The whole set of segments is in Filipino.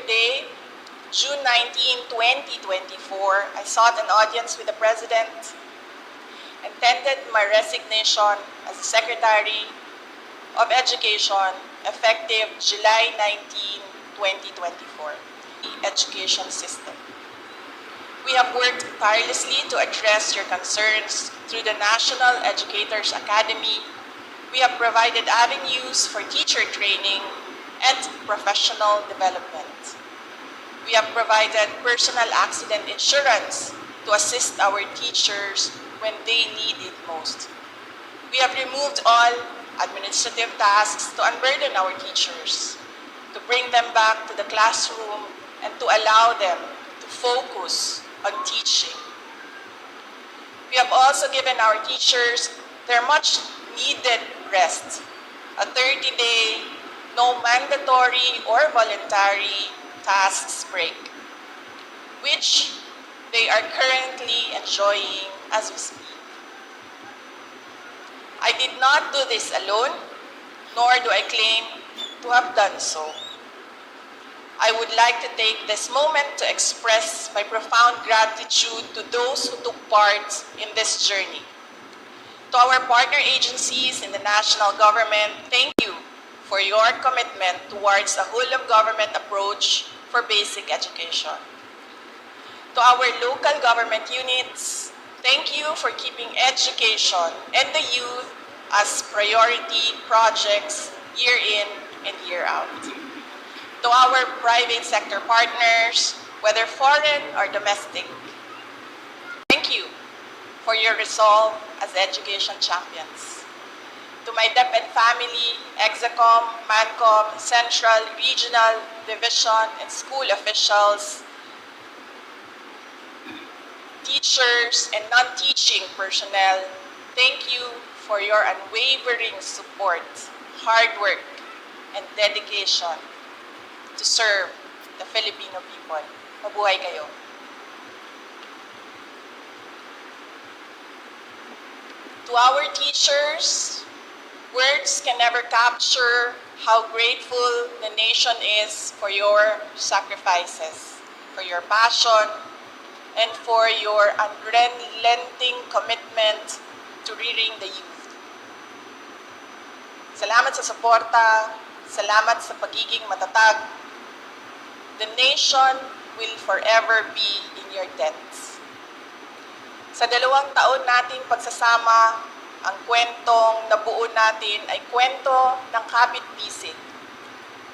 today, June 19, 2024, I sought an audience with the President and tendered my resignation as Secretary of Education effective July 19, 2024. The education system. We have worked tirelessly to address your concerns through the National Educators Academy. We have provided avenues for teacher training and professional development. We have provided personal accident insurance to assist our teachers when they need it most. We have removed all administrative tasks to unburden our teachers, to bring them back to the classroom, and to allow them to focus on teaching. We have also given our teachers their much needed rest, a 30 day, no mandatory or voluntary tasks break, which they are currently enjoying as we speak. I did not do this alone, nor do I claim to have done so. I would like to take this moment to express my profound gratitude to those who took part in this journey. To our partner agencies in the national government, thank for your commitment towards a whole of government approach for basic education. To our local government units, thank you for keeping education and the youth as priority projects year in and year out. To our private sector partners, whether foreign or domestic, thank you for your resolve as education champions. To my DepEd family, Exacom, Mancom, Central, Regional, Division, and school officials, teachers, and non-teaching personnel, thank you for your unwavering support, hard work, and dedication to serve the Filipino people. Mabuhay kayo. To our teachers, words can never capture how grateful the nation is for your sacrifices, for your passion, and for your unrelenting commitment to rearing the youth. Salamat sa suporta, salamat sa pagiging matatag. The nation will forever be in your debts. Sa dalawang taon nating pagsasama, ang kwentong nabuo natin ay kwento ng kapit-bisig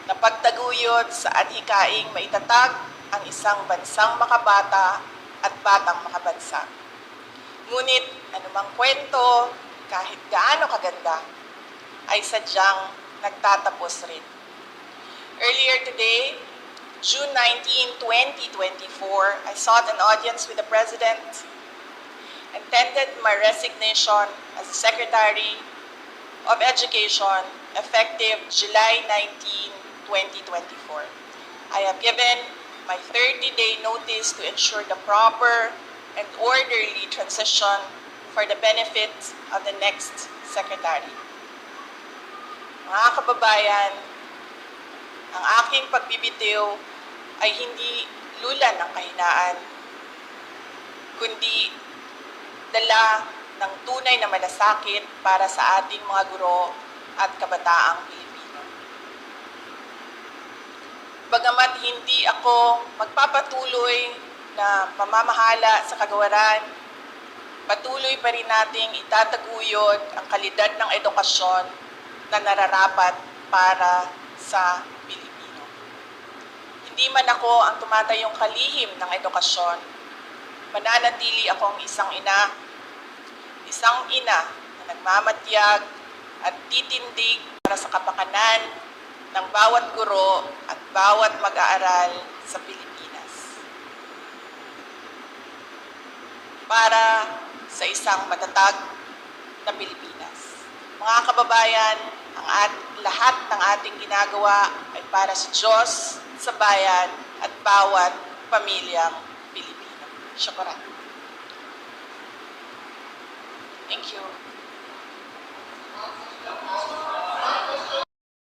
na pagtaguyod sa adhikaing maitatag ang isang bansang makabata at batang makabansa. Ngunit anumang kwento, kahit gaano kaganda, ay sadyang nagtatapos rin. Earlier today, June 19, 2024, I sought an audience with the President and tendered my resignation as Secretary of Education effective July 19, 2024. I have given my 30-day notice to ensure the proper and orderly transition for the benefit of the next Secretary. Mga kababayan, ang aking pagbibitiw ay hindi lulan ng kahinaan, kundi dala ng tunay na malasakit para sa ating mga guro at kabataang Pilipino. Bagamat hindi ako magpapatuloy na mamamahala sa kagawaran, patuloy pa rin nating itataguyod ang kalidad ng edukasyon na nararapat para sa Pilipino. Hindi man ako ang tumatayong kalihim ng edukasyon, mananatili akong isang ina, isang ina na nagmamatyag at titindig para sa kapakanan ng bawat guro at bawat mag-aaral sa Pilipinas. Para sa isang matatag na Pilipinas. Mga kababayan, ang at, lahat ng ating ginagawa ay para sa Diyos, sa bayan, at bawat pamilyang Pilipino. Shukran. Thank you.